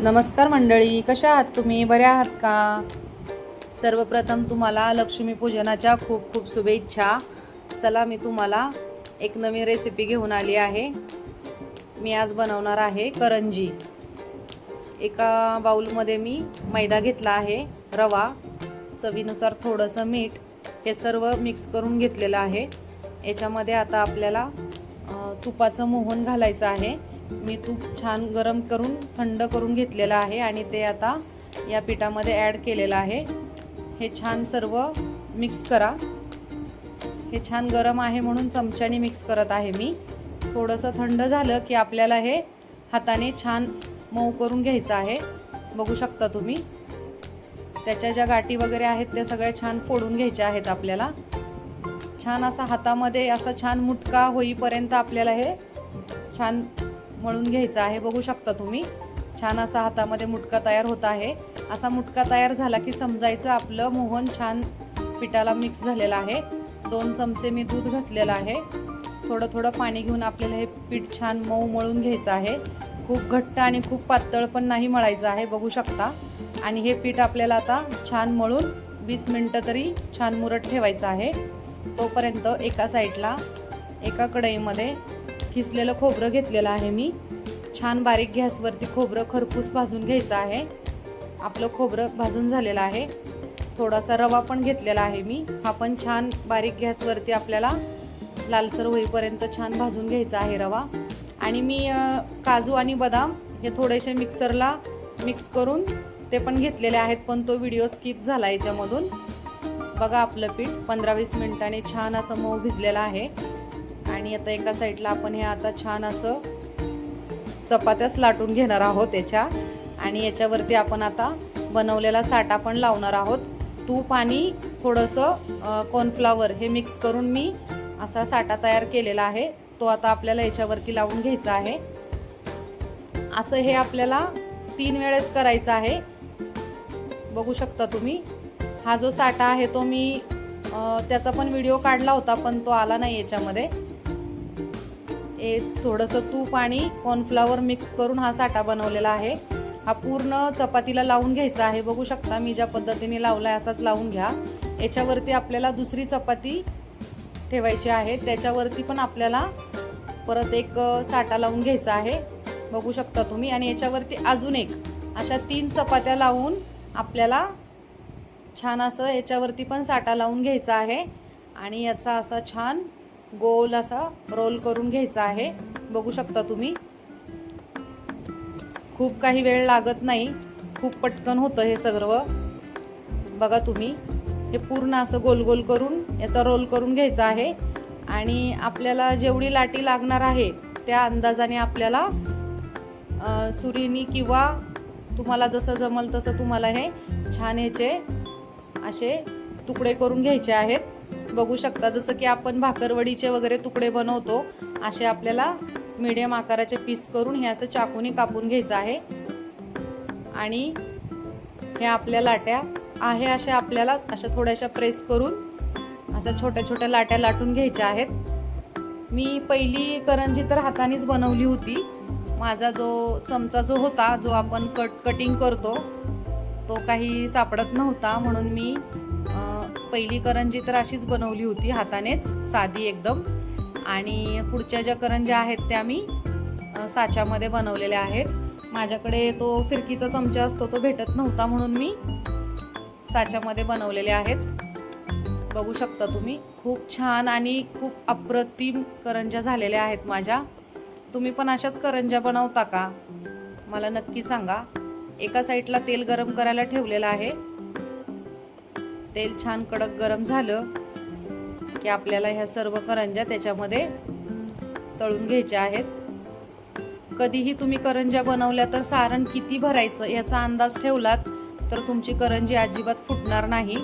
नमस्कार मंडळी कशा आहात तुम्ही? बऱ्या आहात का? सर्वप्रथम तुम्हाला लक्ष्मीपूजनाच्या खूप खूप शुभेच्छा. चला मी तुम्हाला एक नवीन रेसिपी घेऊन आली आहे. मी आज बनवणार आहे करंजी. एका बाऊलमध्ये मी मैदा घेतला आहे रवा चवीनुसार थोडंसं मीठ हे सर्व मिक्स करून घेतलेलं आहे. याच्यामध्ये आता आपल्याला तुपाचं मोहन घालायचं आहे. मी तूप छान गरम करून थंड करून घेतलेलं आहे आणि ते आता या पिठामध्ये ॲड केलेलं आहे. हे छान सर्व मिक्स करा. हे छान गरम आहे म्हणून चमच्याने मिक्स करत आहे मी. थोडंसं थंड झालं की आपल्याला हे हाताने छान मऊ करून घ्यायचं आहे. बघू शकता तुम्ही. त्याच्या ज्या गाठी वगैरे आहेत त्या सगळ्या छान फोडून घ्यायच्या आहेत आपल्याला. छान असा हातामध्ये असा छान मुटका होईपर्यंत आपल्याला हे छान मळून घ्यायचं आहे बघू शकता तुम्ही. छान असा हातामध्ये मुटका तयार होत आहे. असा मुटका तयार झाला की समजायचं आपलं मोहन छान पिठाला मिक्स झालेलं आहे. दोन चमचे मी दूध घातलेलं आहे. थोडं थोडं पाणी घेऊन आपल्याला हे पीठ छान मऊ मळून घ्यायचं आहे. खूप घट्ट आणि खूप पातळ पण नाही मळायचं आहे बघू शकता. आणि हे पीठ आपल्याला आता छान मळून वीस मिनटं तरी छान मुरट ठेवायचं आहे. तोपर्यंत एका साईडला एका कढईमध्ये किसलेलं खोबरं घेतलेलं आहे मी. छान बारीक गॅसवरती खोबरं खरपूस भाजून घ्यायचं आहे. आपलं खोबरं भाजून झालेलं आहे. थोडासा रवा पण घेतलेला आहे मी. हा पण छान बारीक गॅसवरती आपल्याला लालसर होईपर्यंत छान भाजून घ्यायचा आहे रवा. आणि मी काजू आणि बदाम हे थोडेसे मिक्सरला मिक्स करून ते पण घेतलेले आहेत पण तो व्हिडिओ स्किप झाला याच्यामधून. बघा आपलं पीठ पंधरा वीस मिनिटांनी छान असं मऊ भिजलेलं आहे. आणि आता एका साईडला आपण हे आता छान असं चपात्याच लाटून घेणार आहोत याच्या. आणि याच्यावरती आपण आता बनवलेला साठा पण लावणार आहोत. तूप आणि थोडंसं कॉर्नफ्लावर हे मिक्स करून मी असा साठा तयार केलेला आहे. तो आता आपल्याला याच्यावरती लावून घ्यायचा आहे. असं हे आपल्याला तीन वेळेस करायचं आहे. बघू शकता तुम्ही. हा जो साठा आहे तो मी त्याचा पण व्हिडिओ काढला होता पण तो आला नाही याच्यामध्ये. हे थोडंसं तूप आणि कॉर्नफ्लावर मिक्स करून हा साठा बनवलेला आहे. हा पूर्ण चपातीला लावून घ्यायचा आहे. बघू शकता मी ज्या पद्धतीने लावला आहे असाच लावून घ्या. याच्यावरती आपल्याला दुसरी चपाती ठेवायची आहे. त्याच्यावरती पण आपल्याला परत एक साठा लावून घ्यायचा आहे. बघू शकता तुम्ही. आणि याच्यावरती अजून एक अशा तीन चपात्या लावून आपल्याला छान असं याच्यावरती पण साठा लावून घ्यायचा आहे. आणि याचा असा छान गोल असा रोल करून घ्यायचा आहे. बघू शकता तुम्ही. खूप काही वेळ लागत नाही. खूप पटकन होतं हे सर्व. बघा तुम्ही. हे पूर्ण असं गोल गोल करून याचा रोल करून घ्यायचा आहे. आणि आपल्याला जेवढी लाटी लागणार आहे त्या अंदाजाने आपल्याला सुरीनी किंवा तुम्हाला जसं जमल तसं तुम्हाला हे छान याचे असे तुकडे करून घ्यायचे आहेत. बघू शकता. जसं की आपण भाकरवडीचे वगैरे तुकडे बनवतो असे आपल्याला मीडियम आकाराचे पीस करून हे असं चाकूनी कापून घ्यायचं आहे. आणि हे आपल्या लाट्या आहे अशा आपल्याला अशा थोड्याशा प्रेस करून अशा छोट्या छोट्या लाट्या लाटून घ्यायच्या आहेत. मी पहिली करंजी तर हातानेच बनवली होती. माझा जो चमचा जो होता जो आपण कट कटिंग करतो तो काही सापडत नव्हता. म्हणून मी पहिली करंजी तर अशीच बनवली होती हातानेच साधी एकदम. आणि पुढच्या ज्या करंज्या आहेत त्या मी साच्यामध्ये बनवलेल्या आहेत. माझ्याकडे तो फिरकीचा चमचा असतो तो भेटत नव्हता म्हणून मी साच्यामध्ये बनवलेले आहेत. बघू शकता तुम्ही खूप छान आणि खूप अप्रतिम करंज्या झालेल्या आहेत माझ्या. तुम्ही पण अशाच करंज्या बनवता का? मला नक्की सांगा. एका साईडला तेल गरम करायला ठेवलेलं आहे. तेल छान कडक गरम झालं की आपल्याला ह्या सर्व करंज्या त्याच्यामध्ये तळून घ्यायच्या आहेत. कधीही तुम्ही करंज्या बनवल्या तर सारण किती भरायचं याचा अंदाज ठेवलात तर तुमची करंजी अजिबात फुटणार नाही.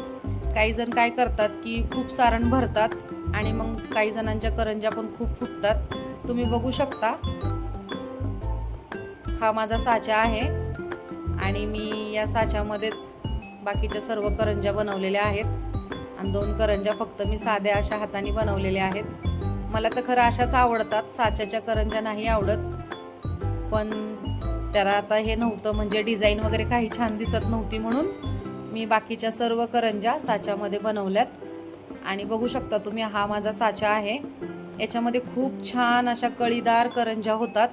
काही जण काय करतात की खूप सारण भरतात आणि मग काही जणांच्या करंज्या पण खूप फुटतात. तुम्ही बघू शकता. हा माझा साचा आहे आणि मी या साच्यामध्येच बाकीच्या सर्व करंज्या बनवलेल्या आहेत. आणि दोन करंज्या फक्त मी साध्या अशा हाताने बनवलेल्या आहेत. मला तर खरं अशाच आवडतात. साच्याच्या करंज्या नाही आवडत. पण त्याला आता हे नव्हतं म्हणजे डिझाईन वगैरे काही छान दिसत नव्हती म्हणून मी बाकीच्या सर्व करंजा साच्यामध्ये बनवल्यात. आणि बघू शकता तुम्ही हा माझा साचा आहे. याच्यामध्ये खूप छान अशा कळीदार करंजा होतात.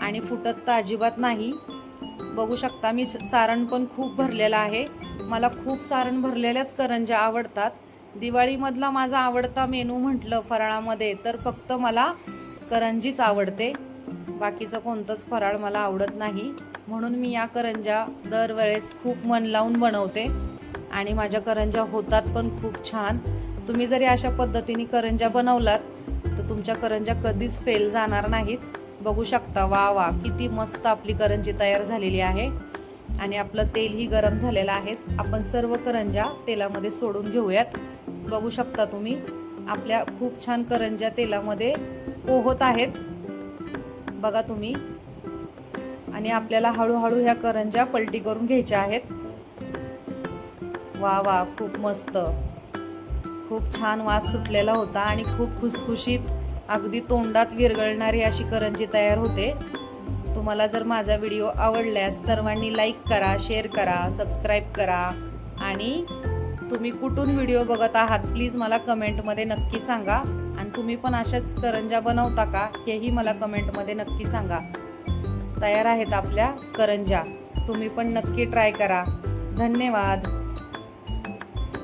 आणि फुटत तर अजिबात नाही. बघू शकता मी सारण पण खूप भरलेलं आहे. मला खूप सारण भरलेल्याच करंज्या आवडतात. दिवाळीमधला माझा आवडता मेनू म्हटलं फराळामध्ये तर फक्त मला करंजीच आवडते. बाकीचं कोणतंच फराळ मला आवडत नाही. म्हणून मी या करंज्या दरवेळेस खूप मन लावून बनवते. आणि माझ्या करंज्या होतात पण खूप छान. तुम्ही जरी अशा पद्धतीने करंज्या बनवलात तर तुमच्या करंज्या कधीच फेल जाणार नाहीत. बघू शकता वा वा किती मस्त आपली करंजी तयार झालेली आहे. आणि आपलं तेलही गरम झालेलं आहे. आपण सर्व करंजा तेलामध्ये सोडून घेऊयात. बघू शकता तुम्ही आपल्या खूप छान करंजा तेलामध्ये पोहत आहेत. बघा तुम्ही. आणि आपल्याला हळूहळू ह्या करंजा पलटी करून घ्यायच्या आहेत. वा वा खूप मस्त. खूप छान वास सुटलेला होता आणि खूप खुसखुशीत अगदी तोंडात विरघळणारी अशी करंजी तयार होते. तुम्हाला जर माझा व्हिडिओ आवडल्यास सर्वांनी लाईक करा शेअर करा सबस्क्राईब करा. आणि तुम्ही कुठून व्हिडिओ बघत आहात प्लीज मला कमेंटमध्ये नक्की सांगा. आणि तुम्ही पण अशाच करंजा बनवता का हेही मला कमेंटमध्ये नक्की सांगा. तयार आहेत आपल्या करंजा तुम्ही पण नक्की ट्राय करा. धन्यवाद.